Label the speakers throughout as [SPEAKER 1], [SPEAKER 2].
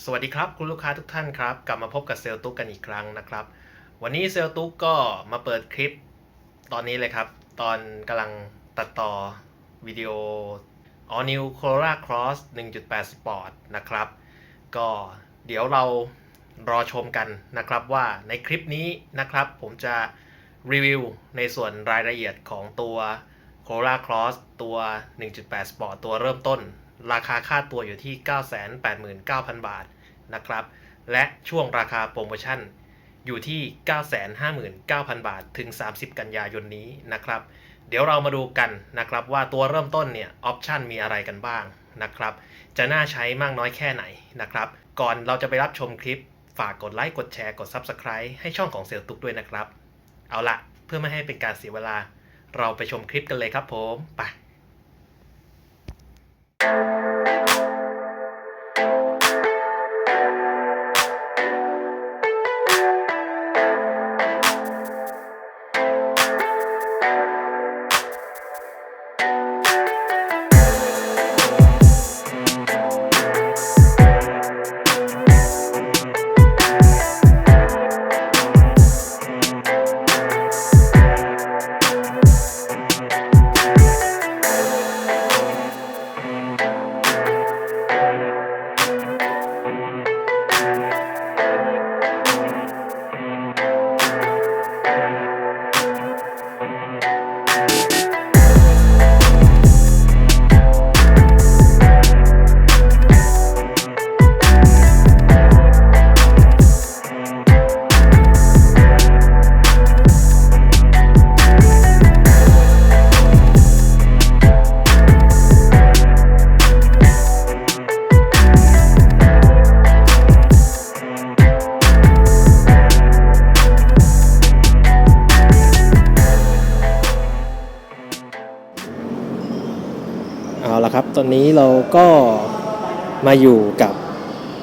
[SPEAKER 1] สวัสดีครับ คุณลูกค้าทุกท่านครับ กลับมาพบกับเซลล์ตุ๊กกันอีกครั้งนะครับ วันนี้เซลล์ตุ๊กก็มาเปิดคลิปตอนนี้เลยครับ ตอนกำลังตัดต่อวิดีโอ All New Corolla Cross 1.8 Sport นะครับ ก็เดี๋ยวเรารอชมกันนะครับว่าในคลิปนี้นะครับ ผมจะรีวิวในส่วนรายละเอียดของตัว Corolla Cross ตัว 1.8 Sport ตัวเริ่มต้น ราคาค่าตัวอยู่ที่ 989,000 บาทนะครับ และช่วงราคาโปรโมชั่นอยู่ที่ 959,000 บาทถึง 30 กันยายนนี้นะครับ เดี๋ยวเรามาดูกันนะครับว่าตัวเริ่มต้นเนี่ยออปชันมีอะไรกันบ้างนะครับ จะน่าใช้มากน้อยแค่ไหนนะครับ ก่อนเราจะไปรับชมคลิป ฝากกดไลค์กดแชร์กด Subscribe ให้ช่องของเซลตุกด้วยนะครับ เอาละเพื่อไม่ให้เป็นการเสียเวลา เราไปชมคลิปกันเลยครับผมไป ก็มาอยู่กับ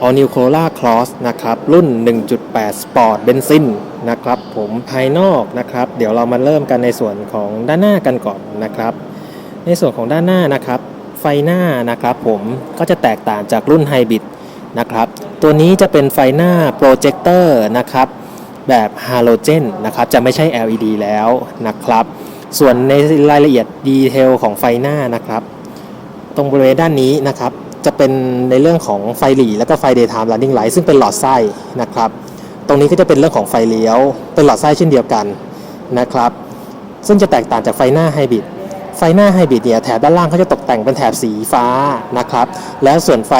[SPEAKER 1] All New Corolla Cross นะครับ รุ่น 1.8 Sport เบนซินนะครับผมภายนอกนะครับ เดี๋ยวเรามาเริ่มกันในส่วนของด้านหน้ากันก่อนนะครับ ในส่วนของด้านหน้านะครับ ไฟหน้านะครับผมก็จะแตกต่างจากรุ่นไฮบริดนะครับ ตัวนี้จะเป็นไฟหน้าโปรเจคเตอร์นะครับ แบบฮาโลเจนนะครับ จะไม่ใช่ LED แล้วนะครับ ส่วนในรายละเอียดดีเทลของไฟหน้านะครับ ตรงบริเวณด้านนี้นะครับ จะเป็นในเรื่องของไฟหลีแล้วก็ไฟ daytime running light ซึ่งเป็นหลอดไส้นะครับ ตรงนี้ก็จะเป็นเรื่องของไฟเลี้ยว เป็นหลอดไส้เช่นเดียวกันนะครับ ซึ่งจะแตกต่างจากไฟหน้าไฮบริดไฟหน้าไฮบริดเนี่ยแถบด้านล่างเขาจะตกแต่งเป็นแถบสีฟ้านะครับ แล้วส่วนไฟ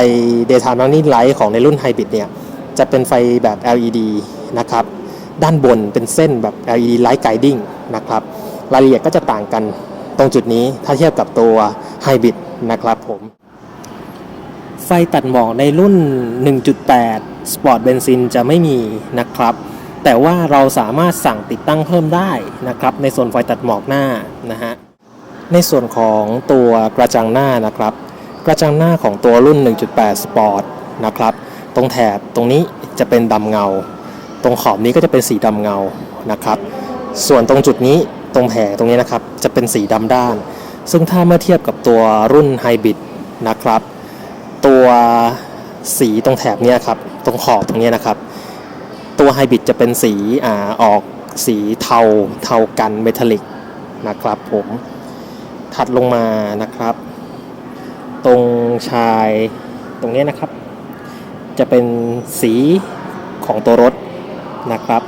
[SPEAKER 1] daytime running light ของในรุ่นไฮบริดเนี่ยจะเป็นไฟแบบ LED นะครับ ด้านบนเป็นเส้นแบบ LED light guiding นะครับ รายละเอียดก็จะต่างกันตรงจุดนี้ถ้าเทียบกับตัวไฮบริด นะครับผม ไฟตัดหมอกในรุ่น 1.8 Sport Benzin จะไม่มีนะครับ แต่ว่าเราสามารถสั่งติดตั้งเพิ่มได้นะครับ ในส่วนไฟตัดหมอกหน้านะฮะ ในส่วนของตัวกระจังหน้านะครับ กระจังหน้าของตัวรุ่น 1.8 Sport นะครับ ตรงแถบตรงนี้จะเป็นดำเงา ตรงขอบนี้ก็จะเป็นสีดำเงานะครับ ส่วนตรงจุดนี้ตรงแผงตรงนี้นะครับ จะเป็นสีดำด้าน ซึ่งถ้าเมื่อเทียบกับตัวรุ่นไฮบริดนะครับ ตัวสีตรงแถบเนี้ยครับ ตรงขอบตรงนี้นะครับ ตัวไฮบริดจะเป็นสีอ่าออกสีเทาเทากันเมทัลลิกนะครับผมถัดลงมานะครับ ตรงชายตรงนี้นะครับ จะเป็นสีของตัวรถนะครับ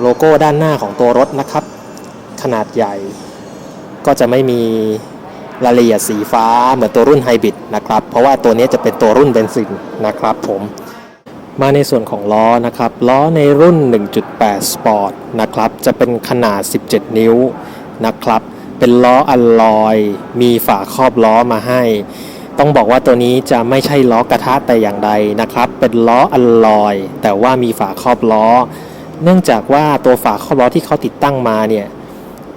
[SPEAKER 1] โลโก้ด้านหน้าของตัวรถนะครับ ขนาดใหญ่ ก็จะไม่มีรายละเอียดสีฟ้าเหมือนตัวรุ่นไฮบริดนะครับ เพราะว่าตัวนี้จะเป็นตัวรุ่นเบนซินนะครับผม มาในส่วนของล้อนะครับ ล้อในรุ่น 1.8 Sport นะครับ จะเป็นขนาด 17 นิ้วนะครับ เป็นล้ออัลลอย มีฝาครอบล้อมาให้ ต้องบอกว่าตัวนี้จะไม่ใช่ล้อกระทะแต่อย่างใดนะครับ เป็นล้ออัลลอย แต่ว่ามีฝาครอบล้อ เนื่องจากว่าตัวฝาครอบล้อที่เขาติดตั้งมาเนี่ย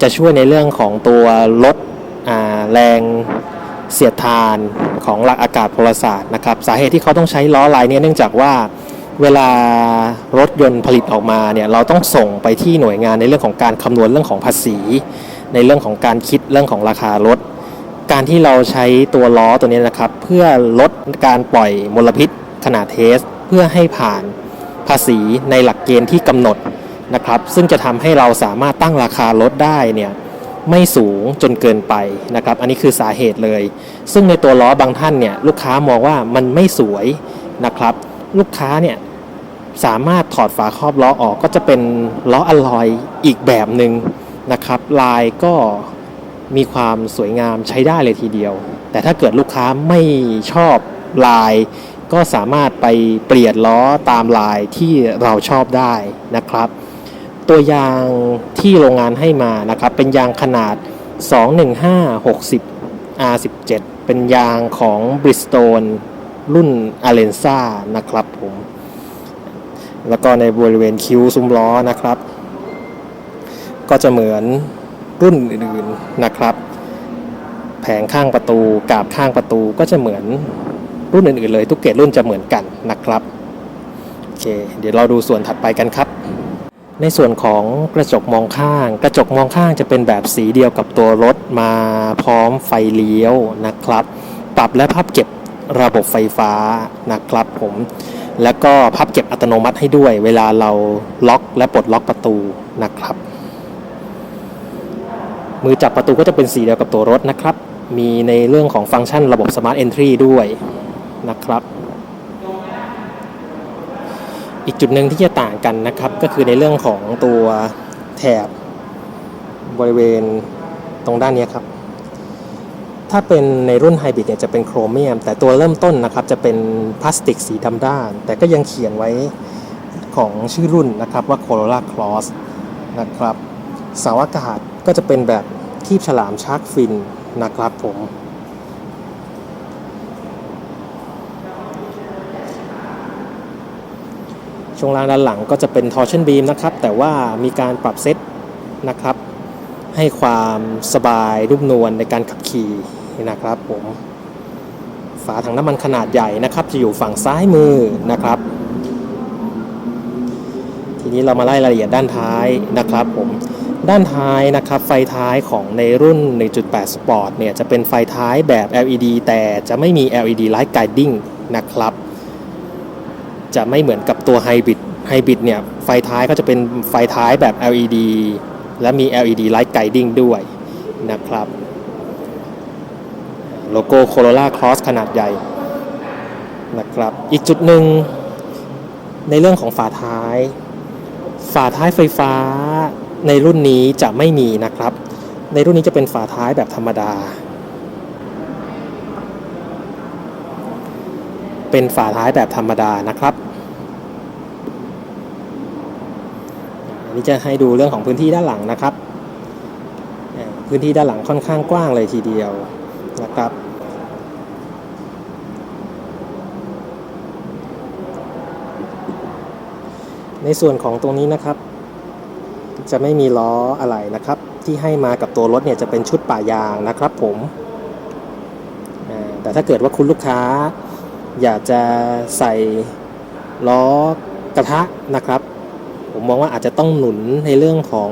[SPEAKER 1] จะช่วยในเรื่องของตัวลดแรงเสียดทานของหลักอากาศพลศาสตร์นะครับสาเหตุที่เขาต้องใช้ล้อลายเนี้เนื่องจากว่าเวลารถยนต์ผลิตออกมาเนี่ยเราต้องส่งไปที่หน่วยงานในเรื่องของการคำนวณเรื่องของภาษี ในเรื่องของการคิดเรื่องของราคารถ การที่เราใช้ตัวล้อตัวนี้นะครับ เพื่อลดการปล่อยมลพิษขนาดเทส เพื่อให้ผ่าน ภาษีในหลักเกณฑ์ที่กำหนดนะครับ ซึ่งจะทำให้เราสามารถตั้งราคารถได้เนี่ยไม่สูงจนเกินไปนะครับ อันนี้คือสาเหตุเลย ซึ่งในตัวล้อบางท่านเนี่ยลูกค้ามองว่ามันไม่สวยนะครับ ลูกค้าเนี่ยสามารถถอดฝาครอบล้อออกก็จะเป็นล้ออลลอยอีกแบบหนึ่งนะครับ ลายก็มีความสวยงามใช้ได้เลยทีเดียว แต่ถ้าเกิดลูกค้าไม่ชอบลาย ก็สามารถไปเปลี่ยนล้อตามลายที่เราชอบได้นะครับ ตัวยางที่โรงงานให้มานะครับ เป็นยางขนาด 215 60 R17 เป็นยางของ Bridgestone รุ่น Alenza นะครับผม แล้วก็ในบริเวณคิ้วซุ้มล้อนะครับ ก็จะเหมือนรุ่นอื่นๆนะครับ แผงข้างประตูกาบข้างประตูก็จะเหมือน รุ่นอื่นๆเลยทุกเกรดรุ่นจะเหมือนกันนะครับโอเคเดี๋ยวเราดูส่วนถัดไปกันครับ ในส่วนของกระจกมองข้าง กระจกมองข้างจะเป็นแบบสีเดียวกับตัวรถมาพร้อมไฟเลี้ยวนะครับ ปรับและพับเก็บระบบไฟฟ้านะครับผมแล้วก็พับเก็บอัตโนมัติให้ด้วย เวลาเราล็อกและปลดล็อกประตูนะครับ มือจับประตูก็จะเป็นสีเดียวกับตัวรถนะครับ มีในเรื่องของฟังก์ชันระบบ Smart Entry ด้วย นะครับ อีกจุดหนึ่งที่จะต่างกันนะครับ ก็คือในเรื่องของตัวแถบบริเวณตรงด้านนี้ครับ ถ้าเป็นในรุ่นไฮบริดเนี่ยจะเป็นโครเมียม แต่ตัวเริ่มต้นนะครับจะเป็นพลาสติกสีดำด้าน แต่ก็ยังเขียนไว้ของชื่อรุ่นนะครับว่า Corolla Cross นะครับเสาอากาศก็จะเป็นแบบคีบฉลามชาร์กฟินนะครับผม ช่วงล่างด้านหลังก็จะเป็น torsion beam นะครับ แต่ว่ามีการปรับเซตนะครับ ให้ความสบายรุ่มนวลในการขับขี่นะครับผมฝาถังน้ำมันขนาดใหญ่นะครับ จะอยู่ฝั่งซ้ายมือนะครับ ทีนี้เรามาไล่รายละเอียดด้านท้ายนะครับผมด้านท้ายนะครับ ไฟท้ายของในรุ่น 1.8 Sport เนี่ยจะเป็นไฟท้ายแบบ LED แต่จะไม่มี LED Light Guiding นะครับ จะไม่เหมือนกับตัวไฮบริดไฮบริดเนี่ยไฟท้ายก็จะเป็นไฟท้ายแบบ LED และมี LED Light Guiding ด้วยนะครับโลโก้ Corolla Cross ขนาดใหญ่นะครับอีกจุดหนึ่งในเรื่องของฝาท้าย ฝาท้ายไฟฟ้าในรุ่นนี้จะไม่มีนะครับ ในรุ่นนี้จะเป็นฝาท้ายแบบธรรมดา เป็นฝาท้ายแบบธรรมดานะครับอันนี้จะให้ดูเรื่องของพื้นที่ด้านหลังนะครับ พื้นที่ด้านหลังค่อนข้างกว้างเลยทีเดียวนะครับในส่วนของตรงนี้นะครับ จะไม่มีล้ออะไรนะครับ ที่ให้มากับตัวรถเนี่ยจะเป็นชุดป่ายางนะครับผมแต่ถ้าเกิดว่าคุณลูกค้า อยากจะใส่ล้อกระทะนะครับ ผมมองว่าอาจจะต้องหนุนในเรื่องของ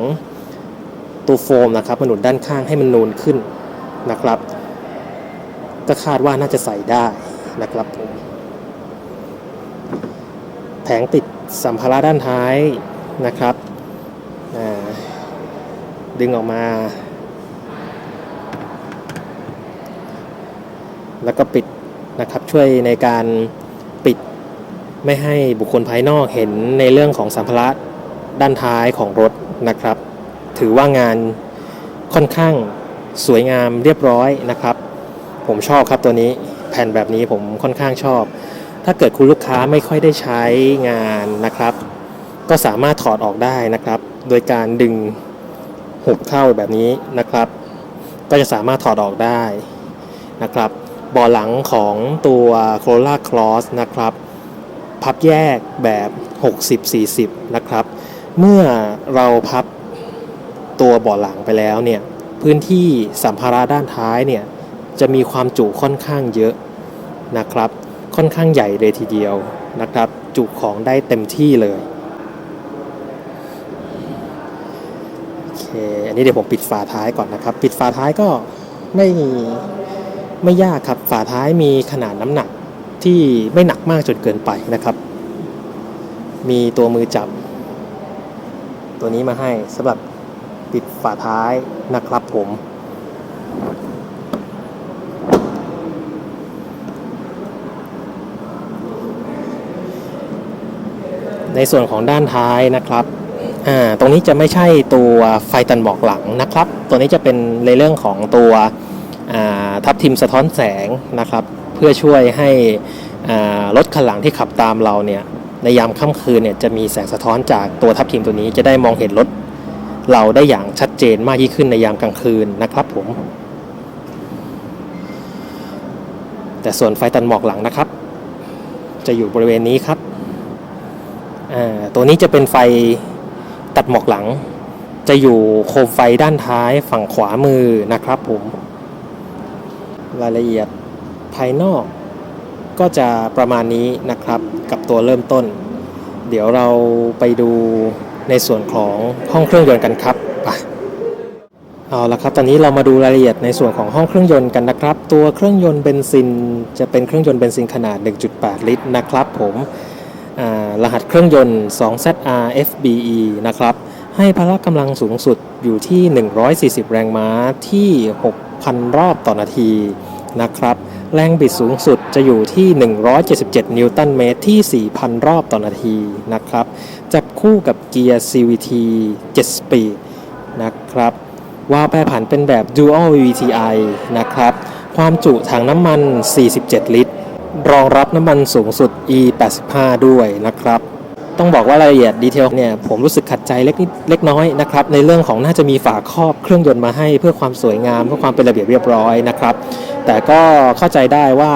[SPEAKER 1] ตัวโฟมนะครับมาหนุนด้านข้างให้มันนูนขึ้นนะครับ ก็คาดว่าน่าจะใส่ได้นะครับผมแผงติดสัมภาระด้านท้ายนะครับดึงออกมา แล้วก็ปิด นะครับช่วยในการปิดไม่ให้บุคคลภายนอกเห็นในเรื่องของสัมภาระด้านท้ายของรถนะครับ ถือว่างานค่อนข้างสวยงามเรียบร้อยนะครับ ผมชอบครับตัวนี้แผ่นแบบนี้ผมค่อนข้างชอบ ถ้าเกิดคุณลูกค้าไม่ค่อยได้ใช้งานนะครับ ก็สามารถถอดออกได้นะครับ โดยการดึงหุบเข้าแบบนี้นะครับ ก็จะสามารถถอดออกได้นะครับ บาะหลังของตัว c o r o l a Cross นะครับ พับแยกแบบ 60-40 นะครับ เมื่อเราพับตัวบาะหลังไปแล้วเนี่ย พื้นที่สัมภาระด้านท้ายเนี่ย จะมีความจุค่อนข้างเยอะนะครับ ค่อนข้างใหญ่เลยทีเดียวนะครับ จุของได้เต็มที่เลยโอเคอันนี้เดี๋ยวผมปิดฝาท้ายก่อนนะครับ ปิดฝาท้ายก็ไม่ ไม่ยากครับ ฝาท้ายมีขนาดน้ำหนักที่ไม่หนักมากจนเกินไปนะครับ มีตัวมือจับ ตัวนี้มาให้สำหรับปิดฝาท้ายนะครับผม ในส่วนของด้านท้ายนะครับอ่าตรงนี้จะไม่ใช่ตัวไฟตันบอกหลังนะครับ ตัวนี้จะเป็นในเรื่องของตัว ทับทิมสะท้อนแสงนะครับ เพื่อช่วยให้รถคันหลังที่ขับตามเราเนี่ยในยามค่ำคืนเนี่ยจะมีแสงสะท้อนจากตัวทับทิมตัวนี้จะได้มองเห็นรถเราได้อย่างชัดเจนมากยิ่งขึ้นในยามกลางคืนนะครับผม แต่ส่วนไฟตันหมอกหลังนะครับ จะอยู่บริเวณนี้ครับตัวนี้จะเป็นไฟตัดหมอกหลัง จะอยู่โคมไฟด้านท้ายฝั่งขวามือนะครับผม รายละเอียดภายนอก ก็จะประมาณนี้นะครับกับตัวเริ่มต้น เดี๋ยวเราไปดูในส่วนของห้องเครื่องยนต์กันครับไปเอาละครับ ตอนนี้เรามาดูรายละเอียดในส่วนของห้องเครื่องยนต์กันนะครับ ตัวเครื่องยนต์เบนซินจะเป็นเครื่องยนต์เบนซินขนาด 1.8 ลิตรนะครับผมรหัสเครื่องยนต์ 2ZR FBE นะครับ ให้พละกำลังสูงสุดอยู่ที่ 140 แรงม้าที่ 6,000 รอบต่อนาทีนะครับ แรงบิดสูงสุดจะอยู่ที่ 177 นิวตันเมตรที่ 4,000 รอบต่อนาทีนะครับ จับคู่กับเกียร์ CVT 7 Speed นะครับวาล์วแปรผันเป็นแบบ Dual VTI นะครับ ความจุถังน้ำมัน 47 ลิตร รองรับน้ำมันสูงสุด E85 ด้วยนะครับ ต้องบอกว่ารายละเอียดดีเทลเนี่ยผมรู้สึกขัดใจเล็กนิดเล็กน้อยนะครับในเรื่องของน่าจะมีฝาครอบเครื่องยนต์มาให้เพื่อความสวยงามเพื่อความเป็นระเบียบเรียบร้อยนะครับ แต่ก็เข้าใจได้ว่า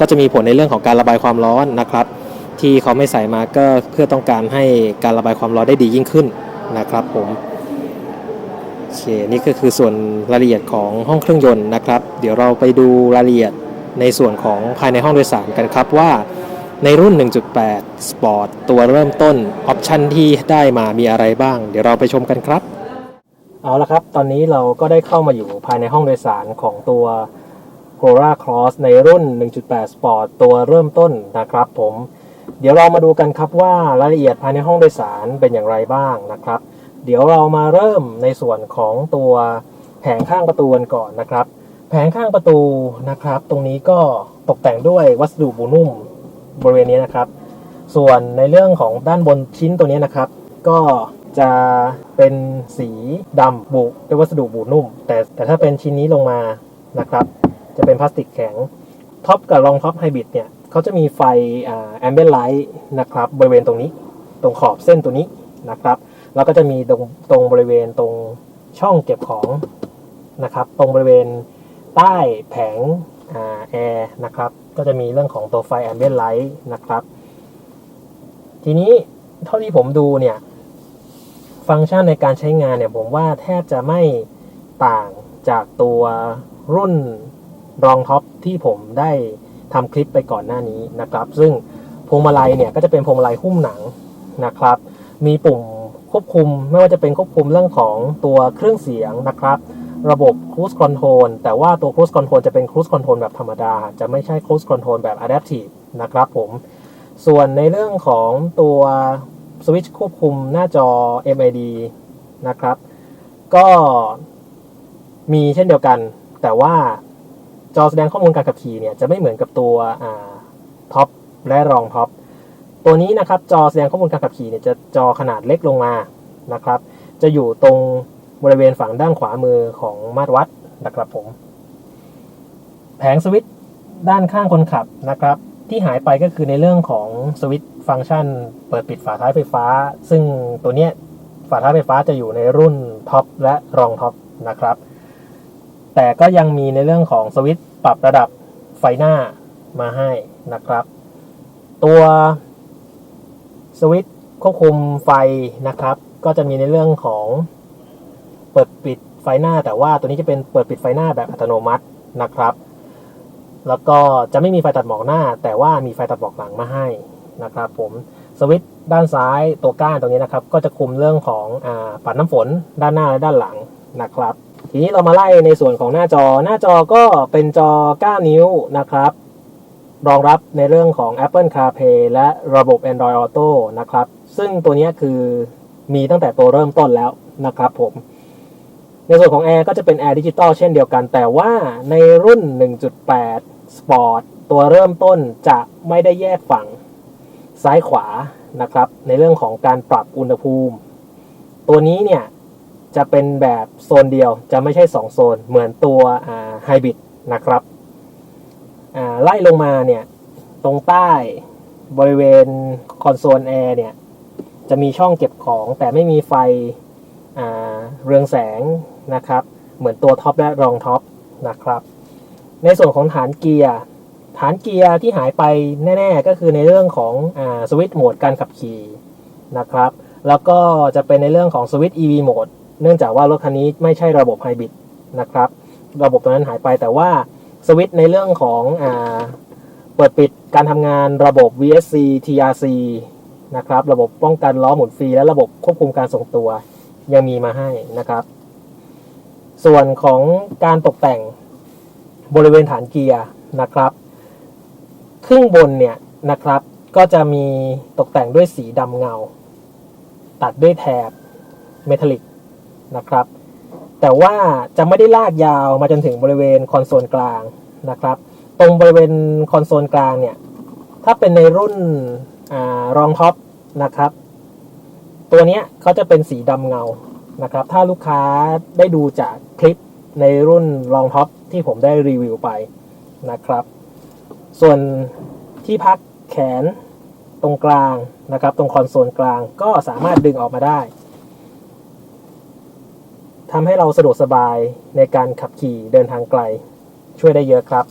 [SPEAKER 1] ก็จะมีผลในเรื่องของการระบายความร้อนนะครับ ที่เขาไม่ใส่มาก็เพื่อต้องการให้การระบายความร้อนได้ดียิ่งขึ้นนะครับผมโอเคนี่ก็คือส่วนรายละเอียดของห้องเครื่องยนต์นะครับ เดี๋ยวเราไปดูรายละเอียดในส่วนของภายในห้องโดยสารกันครับว่า ในรุ่น 1.8 Sport ตัวเริ่มต้น ออปชันที่ได้มามีอะไรบ้าง เดี๋ยวเราไปชมกันครับ เอาละครับ ตอนนี้เราก็ได้เข้ามาอยู่ภายในห้องโดยสารของตัว g o r a Cross ในรุ่น 1.8 Sport ตัวเริ่มต้นนะครับผม เดี๋ยวเรามาดูกันครับว่ารายละเอียดภายในห้องโดยสารเป็นอย่างไรบ้างนะครับ เดี๋ยวเรามาเริ่มในส่วนของตัวแผงข้างประตูกันก่อนนะครับ แผงข้างประตูนะครับ ตรงนี้ก็ตกแต่งด้วยวัสดุบูนุ่ม บริเวณนี้นะครับ ส่วนในเรื่องของด้านบนชิ้นตัวนี้นะครับ ก็จะเป็นสีดำบุด้วยวัสดุบูนุ่ม แต่แต่ถ้าเป็นชิ้นนี้ลงมานะครับ จะเป็นพลาสติกแข็งท็อปกับรองท็อปไฮบริดเนี่ยเขาจะมีไฟแอมเบนไลท์นะครับบริเวณตรงนี้ตรงขอบเส้นตัวนี้นะครับแล้วก็จะมีตรงตรงบริเวณตรงช่องเก็บของนะครับ ตรงบริเวณใต้แผง แอร์นะครับ ก็จะมีเรื่องของตัวไฟแอมเบียนไลท์นะครับ ทีนี้เท่าที่ผมดูเนี่ย ฟังก์ชันในการใช้งานเนี่ย ผมว่าแทบจะไม่ต่างจากตัวรุ่นรองท็อปที่ผมได้ทำคลิปไปก่อนหน้านี้นะครับ ซึ่งพวงมาลัยเนี่ยก็จะเป็นพวงมาลัยหุ้มหนังนะครับ มีปุ่มควบคุมไม่ว่าจะเป็นควบคุมเรื่องของตัวเครื่องเสียงนะครับ ระบบ Cruise Control แต่ว่าตัว Cruise Control จะเป็น Cruise Control แบบธรรมดา จะไม่ใช่ Cruise Control แบบ Adaptive นะครับผม ส่วนในเรื่องของตัวสวิตช์ควบคุมหน้าจอ MID นะครับ ก็มีเช่นเดียวกัน แต่ว่าจอแสดงข้อมูลการขับขี่เนี่ย จะไม่เหมือนกับตัวท็อปและรองท็อปตัวนี้นะครับจอแสดงข้อมูลการขับขี่เนี่ยจะจอขนาดเล็กลงมานะครับ จะอยู่ตรง บริเวณฝั่งด้านขวามือของมาตรวัดนะครับผม แผงสวิตช์ด้านข้างคนขับนะครับ ที่หายไปก็คือในเรื่องของสวิตช์ฟังก์ชัน เปิดปิดฝาท้ายไฟฟ้า ซึ่งตัวเนี้ยฝาท้ายไฟฟ้าจะอยู่ในรุ่นท็อปและรองท็อปนะครับ แต่ก็ยังมีในเรื่องของสวิตช์ปรับระดับไฟหน้ามาให้นะครับ ตัวสวิตช์ควบคุมไฟนะครับ ก็จะมีในเรื่องของ เปิดปิดไฟหน้า แต่ว่าตัวนี้จะเป็นเปิดปิดไฟหน้าแบบอัตโนมัตินะครับ แล้วก็จะไม่มีไฟตัดหมอกหน้า แต่ว่ามีไฟตัดหมอกหลังมาให้นะครับผมสวิตช์ด้านซ้ายตัวก้านตรงนี้นะครับ ก็จะคุมเรื่องของอปัดน้ำฝนด้านหน้าและด้านหลังนะครับ ทีนี้เรามาไล่ในส่วนของหน้าจอหน้าจอก็เป็นจอ 9 นิ้วนะครับ รองรับในเรื่องของ Apple CarPlay และระบบ Android Auto นะครับ ซึ่งตัวนี้คือมีตั้งแต่ตัวเริ่มต้นแล้วนะครับผม ในส่วนของ Air ก็จะเป็น Air Digital เช่นเดียวกัน แต่ว่าในรุ่น 1.8 Sport ตัวเริ่มต้นจะไม่ได้แยกฝั่งซ้ายขวานะครับ ในเรื่องของการปรับอุณหภูมิ ตัวนี้เนี่ย จะเป็นแบบโซนเดียวจะไม่ใช่ 2 โซน เหมือนตัวไฮบริดนะครับไล่ลงมาเนี่ย ตรงใต้บริเวณคอนโซลแอร์เนี่ย จะมีช่องเก็บของแต่ไม่มีไฟเรืองแสง นะครับ เหมือนตัวท็อปและรองท็อปนะครับ ในส่วนของฐานเกียร์ ฐานเกียร์ที่หายไปแน่ ๆ ก็คือในเรื่องของอาสวิตช์โหมดการขับขี่นะครับ แล้วก็จะเป็นในเรื่องของสวิตช์ EV โหมด เนื่องจากว่ารถคันนี้ไม่ใช่ระบบไฮบริดนะครับ ระบบตัวนั้นหายไปแต่ว่าสวิตช์ในเรื่องของอาเปิดปิดการทำงานระบบ VSC TRC นะครับ ระบบป้องกันล้อหมุนฟรีและระบบควบคุมการส่งตัวยังมีมาให้นะครับ ส่วนของการตกแต่งบริเวณฐานเกียร์นะครับ ครึ่งบนเนี่ยนะครับ ก็จะมีตกแต่งด้วยสีดำเงา ตัดด้วยแถบเมทัลลิกนะครับ แต่ว่าจะไม่ได้ลากยาวมาจนถึงบริเวณคอนโซลกลางนะครับ ตรงบริเวณคอนโซลกลางเนี่ยถ้าเป็นในรุ่นอรองท็อปนะครับ ตัวนี้เขาจะเป็นสีดำเงา นะครับ ถ้าลูกค้าได้ดูจากคลิปในรุ่นรองท็อปที่ผมได้รีวิวไปนะครับ ส่วนที่พักแขนตรงกลางนะครับ ตรงคอนโซลกลางก็สามารถดึงออกมาได้ทำให้เราสะดวกสบายในการขับขี่เดินทางไกล ช่วยได้เยอะครับ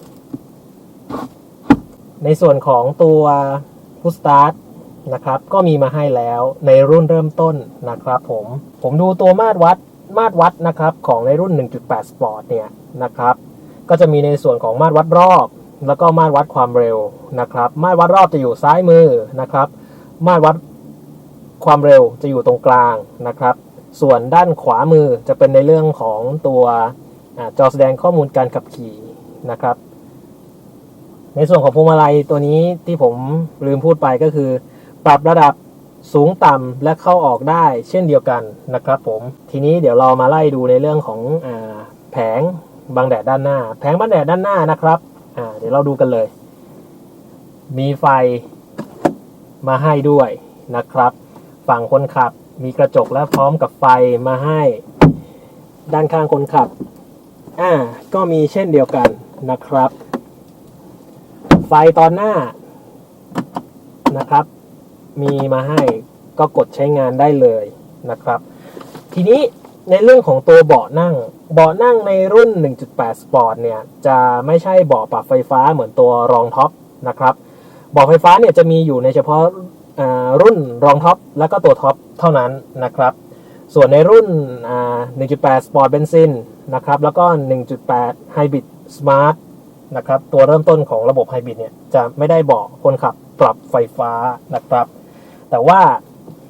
[SPEAKER 1] ในส่วนของตัวพุสตาร์ท นะครับ ก็มีมาให้แล้วในรุ่นเริ่มต้นนะครับผม ผมดูตัวมาตรวัดมาตรวัดนะครับของในรุ่น 1.8 Sport เนี่ยนะครับ ก็จะมีในส่วนของมาตรวัดรอบ แล้วก็มาตรวัดความเร็วนะครับ มาตรวัดรอบจะอยู่ซ้ายมือนะครับ มาตรวัดความเร็วจะอยู่ตรงกลางนะครับ ส่วนด้านขวามือจะเป็นในเรื่องของตัวอจอแสดงข้อมูลการขับขี่นะครับ ในส่วนของพวงมาลัยตัวนี้ที่ผมลืมพูดไปก็คือ ปรับระดับสูงต่ำและเข้าออกได้เช่นเดียวกันนะครับผม ทีนี้เดี๋ยวเรามาไล่ดูในเรื่องของอแผงบังแดดด้านหน้า แผงบังแดดด้านหน้านะครับเดี๋ยวเราดูกันเลย มีไฟมาให้ด้วยนะครับ ฝั่งคนขับมีกระจกและพร้อมกับไฟมาให้ ด้านข้างคนขับอ่าก็มีเช่นเดียวกันนะครับ ไฟตอนหน้านะครับ มีมาให้ก็กดใช้งานได้เลยนะครับ ทีนี้ในเรื่องของตัวเบาะนั่ง เบาะนั่งในรุ่น 1.8 Sport เนี่ย จะไม่ใช่เบาะปรับไฟฟ้าเหมือนตัวรองท็อปนะครับเบาะไฟฟ้าเนี่ยจะมีอยู่ในเฉพาะรุ่นรองท็อปแล้วก็ตัวท็อปเท่านั้นนะครับ ส่วนในรุ่น 1.8 Sport Benzin นะครับ แล้วก็ 1.8 Hybrid Smart นะครับ ตัวเริ่มต้นของระบบ Hybrid เนี่ยจะไม่ได้เบาะคนขับปรับไฟฟ้านะครับ แต่ว่า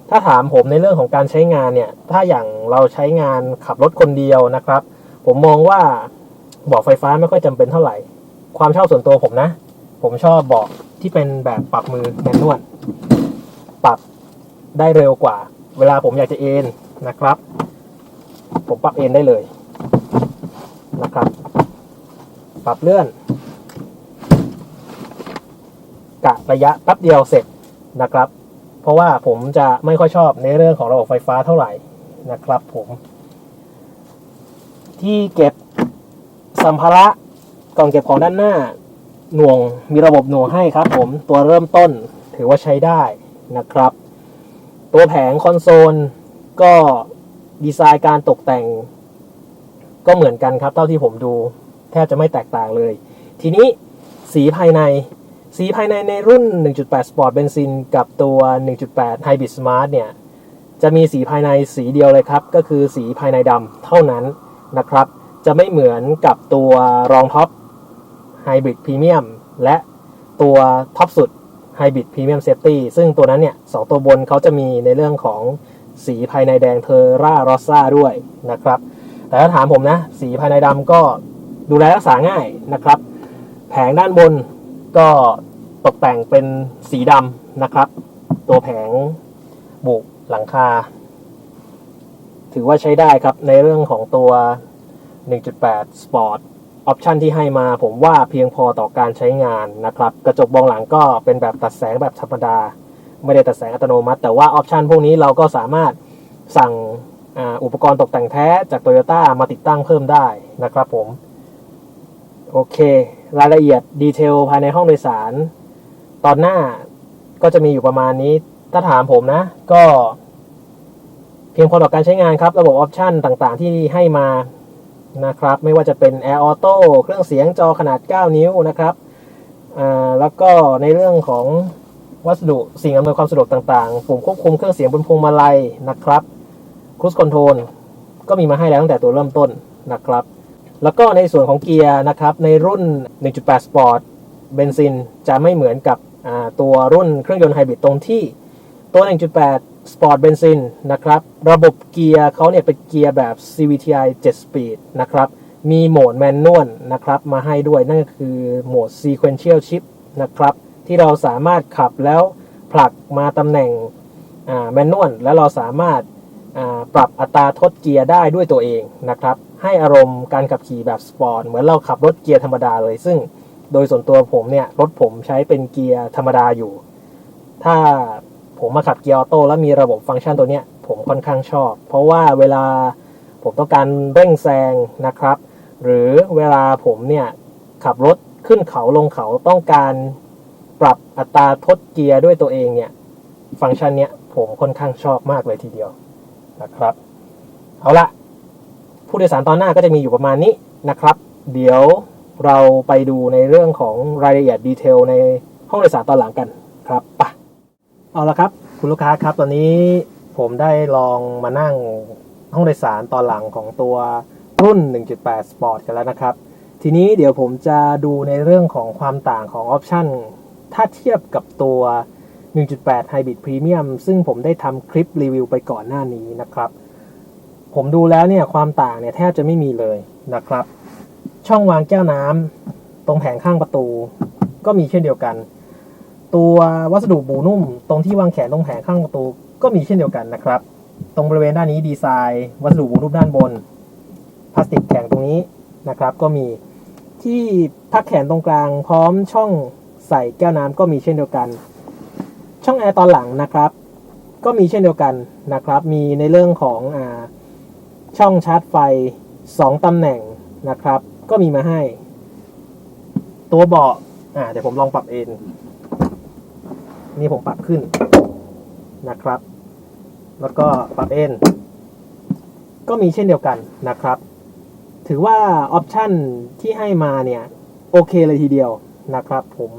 [SPEAKER 1] ถ้าถามผมในเรื่องของการใช้งานเนี่ย ถ้าอย่างเราใช้งานขับรถคนเดียวนะครับ ผมมองว่าเบาะไฟฟ้าไม่ค่อยจำเป็นเท่าไหร่ ความชอบส่วนตัวผมนะ ผมชอบเบาะที่เป็นแบบปรับมือแมนนวลปรับได้เร็วกว่า เวลาผมอยากจะเอนนะครับ ผมปรับเอนได้เลยนะครับ ปรับเลื่อนกะระยะแป๊บเดียวเสร็จนะครับ เพราะว่าผมจะไม่ค่อยชอบในเรื่องของระบบไฟฟ้าเท่าไหร่นะครับผม ที่เก็บสัมภาระกล่องเก็บของด้านหน้าหน่วงมีระบบหน่วงให้ครับผมตัวเริ่มต้นถือว่าใช้ได้นะครับ ตัวแผงคอนโซลก็ดีไซน์การตกแต่ง ก็เหมือนกันครับ เท่าที่ผมดู แทบจะไม่แตกต่างเลย ทีนี้สีภายใน สีภายในในรุ่น 1.8 Sport Benzin กับตัว 1.8 Hybrid Smart เนี่ย จะมีสีภายในสีเดียวเลยครับ ก็คือสีภายในดำเท่านั้นนะครับ จะไม่เหมือนกับตัวรองท็อป Hybrid Premium และตัวท็อปสุด Hybrid Premium Safety ซึ่งตัวนั้นเนี่ยสองตัวบนเขาจะมีในเรื่องของสีภายในแดงเทอร่ารอสซาด้วยนะครับ แต่ถ้าถามผมนะ สีภายในดำก็ดูแลรักษาง่ายนะครับ แผงด้านบน ก็ตกแต่งเป็นสีดำนะครับ ตัวแผงบุกหลังคา ถือว่าใช้ได้ครับในเรื่องของตัว 1.8 Sport ออปชันที่ให้มาผมว่าเพียงพอต่อการใช้งานนะครับ กระจกมองหลังก็เป็นแบบตัดแสงแบบธรรมดา ไม่ได้ตัดแสงอัตโนมัติ แต่ว่าออปชันพวกนี้เราก็สามารถสั่งอุปกรณ์ตกแต่งแท้จาก Toyota มาติดตั้งเพิ่มได้นะครับผม โอเค รายละเอียดดีเทลภายในห้องโดยสาร ตอนหน้าก็จะมีอยู่ประมาณนี้ ถ้าถามผมนะ ก็เพียงพอต่อการใช้งานครับ ระบบออปชันต่างๆ ที่ให้มานะครับ ไม่ว่าจะเป็น Air Auto เครื่องเสียงจอขนาด 9 นิ้วนะครับแล้วก็ในเรื่องของวัสดุสิ่งอำนวยความสะดวกต่างๆ ปุ่มควบคุมเครื่องเสียงบนพวงมาลัยนะครับ Cruise Control ก็มีมาให้แล้วตั้งแต่ตัวเริ่มต้นนะครับ แล้วก็ในส่วนของเกียร์นะครับ ในรุ่น 1.8 Sport เบนซินจะไม่เหมือนกับตัวรุ่นเครื่องยนต์ไฮบริดตรงที่ตัว 1.8 Sport เบนซินนะครับ ระบบเกียร์เขาเนี่ยเป็นเกียร์แบบ CVTi 7 Speed นะครับ มีโหมดแมนนวลนะครับ มาให้ด้วยนั่นก็คือโหมด Sequential Shift นะครับ ที่เราสามารถขับแล้วผลักมาตำแหน่งแมนนวลแล้วเราสามารถ ปรับอัตราทดเกียร์ได้ด้วยตัวเองนะครับ ให้อารมณ์การขับขี่แบบสปอร์ตเหมือนเราขับรถเกียร์ธรรมดาเลย ซึ่งโดยส่วนตัวผมเนี่ยรถผมใช้เป็นเกียร์ธรรมดาอยู่ ถ้าผมมาขับเกียร์ออโต้แล้วมีระบบฟังก์ชันตัวเนี้ยผมค่อนข้างชอบ เพราะว่าเวลาผมต้องการเร่งแซงนะครับ หรือเวลาผมเนี่ยขับรถขึ้นเขาลงเขาต้องการปรับอัตราทดเกียร์ด้วยตัวเองเนี่ย ฟังก์ชันเนี้ยผมค่อนข้างชอบมากเลยทีเดียว นะครับ เอาละผู้โดยสารตอนหน้าก็จะมีอยู่ประมาณนี้นะครับ เดี๋ยวเราไปดูในเรื่องของรายละเอียดดีเทลในห้องโดยสารตอนหลังกันครับปะเอาละครับ คุณลูกค้าครับตอนนี้ผมได้ลองมานั่งห้องโดยสารตอนหลังของตัวรุ่น 1.8 Sport กันแล้วนะครับ ทีนี้เดี๋ยวผมจะดูในเรื่องของความต่างของออปชันถ้าเทียบกับตัว 1.8 Hybrid Premium ซึ่งผมได้ทำคลิปรีวิวไปก่อนหน้านี้นะครับ ผมดูแล้วเนี่ยความต่างเนี่ยแทบจะไม่มีเลยนะครับ ช่องวางแก้วน้ำตรงแผงข้างประตู ก็มีเช่นเดียวกัน ตัววัสดุบูนุ่ม ตรงที่วางแขนตรงแผงข้างประตู ก็มีเช่นเดียวกันนะครับ ตรงบริเวณด้านนี้ดีไซน์ วัสดุบูนุ่มด้านบนพลาสติกแข็งตรงนี้นะครับ ก็มีที่พักแขนตรงกลางพร้อมช่องใส่แก้วน้ำก็มีเช่นเดียวกัน ช่องแอร์ตอนหลังนะครับ ก็มีเช่นเดียวกันนะครับ มีในเรื่องของอาช่องชาร์จไฟ 2 ตำแหน่งนะครับ ก็มีมาให้ ตัวเบาะอ่าเดี๋ยวผมลองปรับเอนนี่ผมปรับขึ้นนะครับ แล้วก็ปรับเอนก็มีเช่นเดียวกันนะครับ ถือว่าออปชันที่ให้มาเนี่ย โอเคเลยทีเดียวนะครับผม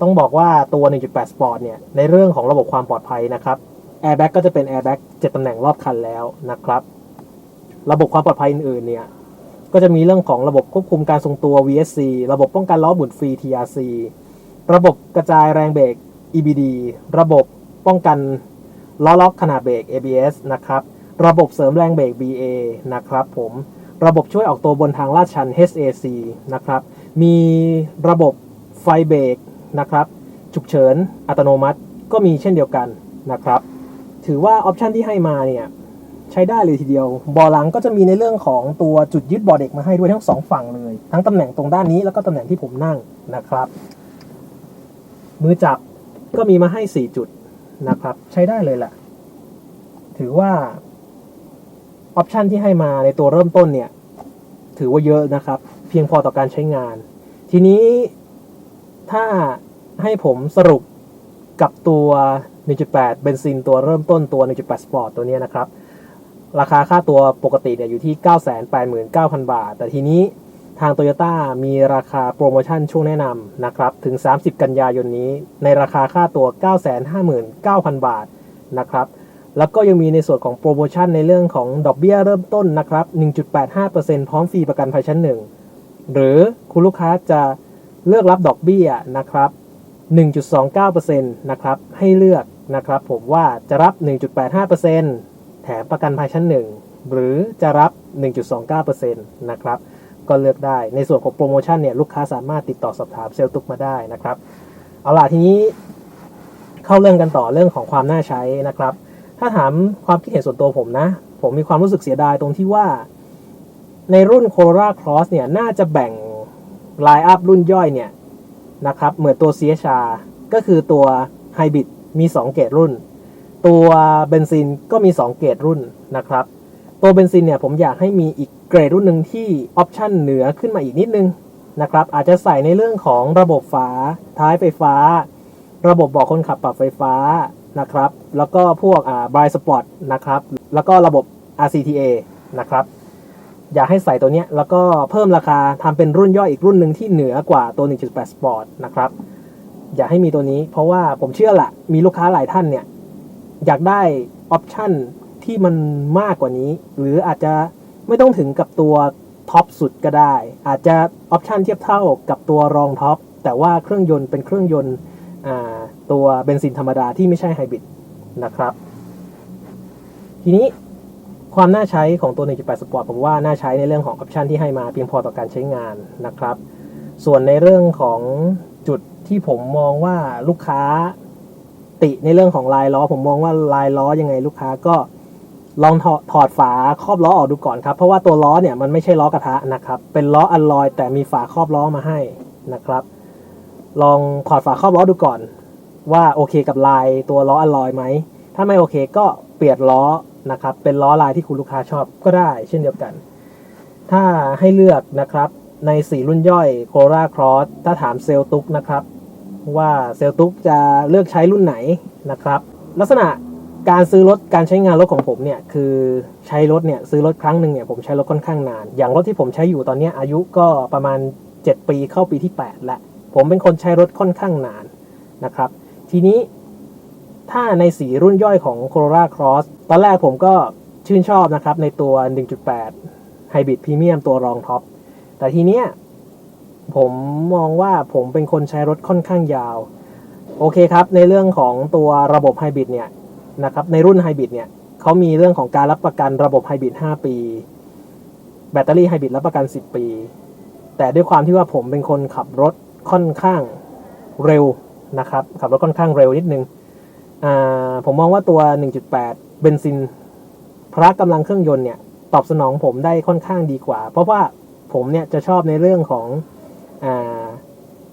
[SPEAKER 1] ต้องบอกว่าตัว 1.8 Sport เนี่ย ในเรื่องของระบบความปลอดภัยนะครับ Airbag ก็จะเป็น Airbag 7ตำแหน่งรอบคันแล้วนะครับ ระบบความปลอดภัยอื่นๆเนี่ย ก็จะมีเรื่องของระบบควบคุมการทรงตัว VSC ระบบป้องกันล้อหมุนฟรี TRC ระบบกระจายแรงเบรก EBD ระบบป้องกันล้อล็อกขนาดเบรก ABS นะครับ ระบบเสริมแรงเบรก BA นะครับผม ระบบช่วยออกตัวบนทางลาดชัน HAC นะครับ มีระบบไฟเบรก นะครับ ฉุกเฉินอัตโนมัติก็มีเช่นเดียวกันนะครับ ถือว่าออปชันที่ให้มาเนี่ยใช้ได้เลยทีเดียวบาะหลังก็จะมีในเรื่องของตัวจุดยึดบาะเด็กมาให้ด้วยทั้งสองฝั่งเลย ทั้งตำแหน่งตรงด้านนี้แล้วก็ตำแหน่งที่ผมนั่งนะครับ มือจับก็มีมาให้ 4 จุดนะครับ ใช้ได้เลยแหละ ถือว่าออปชันที่ให้มาในตัวเริ่มต้นเนี่ย ถือว่าเยอะนะครับ เพียงพอต่อการใช้งาน ทีนี้ ถ้าให้ผมสรุปกับตัว 1.8 เบนซินตัวเริ่มต้นตัว 1.8 Sport ตัวนี้นะครับ ราคาค่าตัวปกติเนี่ยอยู่ที่ 989,000 บาท แต่ทีนี้ทาง Toyota มีราคาโปรโมชั่นช่วงแนะนำนะครับ ถึง 30 กันยายนนี้ ในราคาค่าตัว 959,000 บาทนะครับ แล้วก็ยังมีในส่วนของโปรโมชั่นในเรื่องของดอกเบี้ยเริ่มต้นนะครับ 1.85%พร้อมฟรีประกันภัยชั้นหนึ่งหรือคุณลูกค้าจะ เลือกรับดอกเบี้ยนะครับ 1.29%นะครับ ให้เลือกนะครับผมว่าจะรับ 1.85%แถมประกันภัยชั้นหนึ่งหรือจะรับ 1.29%นะครับ ก็เลือกได้ ในส่วนของโปรโมชั่นเนี่ยลูกค้าสามารถติดต่อสอบถามเซลล์ตุกมาได้นะครับ เอาล่ะทีนี้เข้าเรื่องกันต่อเรื่องของความน่าใช้นะครับ ถ้าถามความคิดเห็นส่วนตัวผมนะ ผมมีความรู้สึกเสียดายตรงที่ว่า ในรุ่น Corolla Cross เนี่ยน่าจะแบ่ง ไลน์อัพรุ่นย่อยเนี่ยนะครับเหมือนตัว CHR ก็คือตัวไฮบริดมี 2 เกรดรุ่น ตัวเบนซินก็มี 2 เกรดรุ่นนะครับ ตัวเบนซินเนี่ยผมอยากให้มีอีกเกรดรุ่นหนึ่งที่ออปชันเหนือขึ้นมาอีกนิดนึงนะครับอาจจะใส่ในเรื่องของระบบฝาท้ายไฟฟ้า ระบบบอกคนขับปรับไฟฟ้านะครับ แล้วก็พวกอ่าบรายสปอร์ตนะครับ แล้วก็ระบบ RCTA นะครับ อยากให้ใส่ตัวนี้แล้วก็เพิ่มราคาทำเป็นรุ่นย่อยอีกรุ่นหนึ่งที่เหนือกว่าตัว 1.8 Sport นะครับ อยากให้มีตัวนี้ เพราะว่าผมเชื่อละมีลูกค้าหลายท่านเนี่ย อยากได้ออปชันที่มันมากกว่านี้ หรืออาจจะไม่ต้องถึงกับตัวท็อปสุดก็ได้ อาจจะออปชันเทียบเท่ากับตัวรองท็อปแต่ว่าเครื่องยนต์เป็นเครื่องยนต์ตัวเบนซินธรรมดาที่ไม่ใช่ไฮบริดนะครับ ทีนี้ ความน่าใช้ของตัว 1.8 Sport ผมว่าน่าใช้ในเรื่องของออปชันที่ให้มาเพียงพอต่อการใช้งานนะครับ ส่วนในเรื่องของจุดที่ผมมองว่าลูกค้าติในเรื่องของลายล้อ ผมมองว่าลายล้อยังไงลูกค้าก็ลองถอดถอดฝาครอบล้อออกดูก่อนครับ เพราะว่าตัวล้อเนี่ยมันไม่ใช่ล้อกระทะนะครับ เป็นล้ออัลลอย แต่มีฝาครอบล้อมาให้นะครับ ลองถอดฝาครอบล้อดูก่อน ว่าโอเคกับลายตัวล้ออัลลอยไหม ถ้าไม่โอเคก็เปลี่ยนล้อ นะครับ เป็นล้อลายที่คุณลูกค้าชอบก็ได้ เช่นเดียวกัน ถ้าให้เลือกนะครับในสีรุ่นย่อย Corolla Cross ถ้าถามเซลตุกนะครับว่าเซลตุกจะเลือกใช้รุ่นไหนนะครับ ลักษณะการซื้อรถการใช้งานรถของผมเนี่ยคือใช้รถเนี่ยซื้อรถครั้งหนึ่งเนี่ยผมใช้รถค่อนข้างนาน อย่างรถที่ผมใช้อยู่ตอนนี้อายุก็ประมาณ 7 ปีเข้าปีที่8แล้วผมเป็นคนใช้รถค่อนข้างนานนะครับ ทีนี้ ถ้าในสีรุ่นย่อยของ Corolla Cross ตอนแรกผมก็ชื่นชอบนะครับ ในตัว 1.8 Hybrid Premium ตัวรองท็อป แต่ทีเนี้ยผมมองว่าผมเป็นคนใช้รถค่อนข้างยาว โอเคครับ ในเรื่องของตัวระบบไฮบริดเนี่ยนะครับ ในรุ่นไฮบริดเนี่ยเขามีเรื่องของการรับประกันระบบไฮบริด5 ปี แบตเตอรี่ไฮบริดรับประกัน 10 ปี แต่ด้วยความที่ว่าผมเป็นคนขับรถค่อนข้างเร็วนะครับ ขับรถค่อนข้างเร็วนิดนึง ผมมองว่าตัว 1.8 เบนซิน พละกำลังเครื่องยนต์เนี่ย ตอบสนองผมได้ค่อนข้างดีกว่า เพราะว่าผมเนี่ยจะชอบในเรื่องของ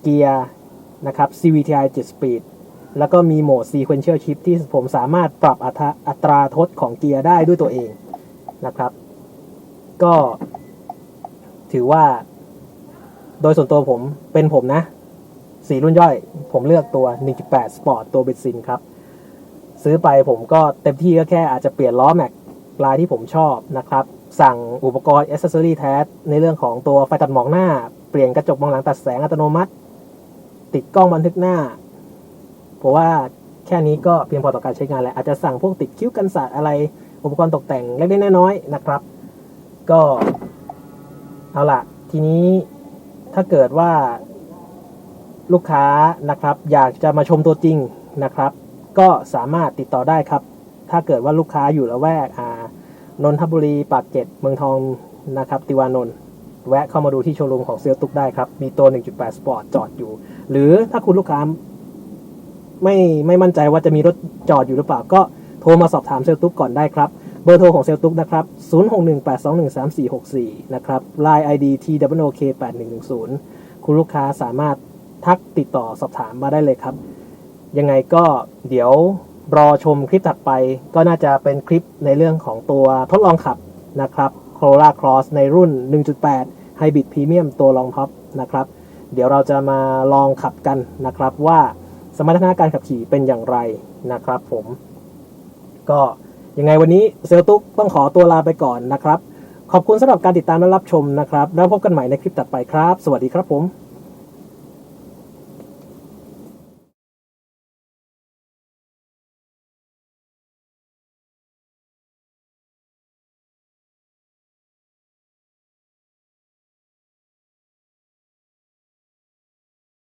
[SPEAKER 1] เกียร์นะครับ CVTi 7 Speed แล้วก็มีโหมด Sequential Shift ที่ผมสามารถปรับอัตราอัตราทดของเกียร์ได้ด้วยตัวเองนะครับ ก็ถือว่า โดยส่วนตัวผมเป็นผมนะ สีรุ่นย่อย ผมเลือกตัว 1.8 Sport ตัวเบนซินครับ ซื้อไปผมก็เต็มที่ก็แค่อาจจะเปลี่ยนล้อแม็กลายที่ผมชอบนะครับ สั่งอุปกรณ์ a อ c e s s o r y แท้ในเรื่องของตัวไฟตัดหมอกหน้า เปลี่ยนกระจกมองหลังตัดแสงอัตโนมัติ ติดกล้องบันทึกหน้า เพราะว่าแค่นี้ก็เพียงพอต่อการใช้งานแล้ว อาจจะสั่งพวกติดคิ้วกันสาดอะไร อุปกรณ์ตกแต่งเล็กๆน้อยๆนะครับ ก็เอาล่ะทีนี้ถ้าเกิดว่าลูกค้านะครับ อยากจะมาชมตัวจริงนะครับ ก็สามารถติดต่อได้ครับ ถ้าเกิดว่าลูกค้าอยู่ละแวกนนทบุรีปากเกร็ดเมืองทองนะครับ ติวานนท์แวะเข้ามาดูที่โชว์รูมของเซลตุกได้ครับ มีตัว 1.8 Sport จอดอยู่ หรือถ้าคุณลูกค้าไม่ไม่มั่นใจว่าจะมีรถจอดอยู่หรือเปล่า ก็โทรมาสอบถามเซลตุกก่อนได้ครับ เบอร์โทรของเซลตุกนะครับ 0618213464 นะครับ Line ID TWOK8110 คุณลูกค้าสามารถทักติดต่อสอบถามมาได้เลยครับ ยังไงก็เดี๋ยวรอชมคลิปถัดไป ก็น่าจะเป็นคลิปในเรื่องของตัวทดลองขับนะครับ Corolla Cross ในรุ่น 1.8 Hybrid Premium ตัวรองท็อปนะครับ เดี๋ยวเราจะมาลองขับกันนะครับว่าสมรรถนะการขับขี่เป็นอย่างไรนะครับผม ก็ยังไงวันนี้เซลตุกต้องขอตัวลาไปก่อนนะครับ ขอบคุณสำหรับการติดตามและรับชมนะครับ แล้วพบกันใหม่ในคลิปถัดไปครับ สวัสดีครับผม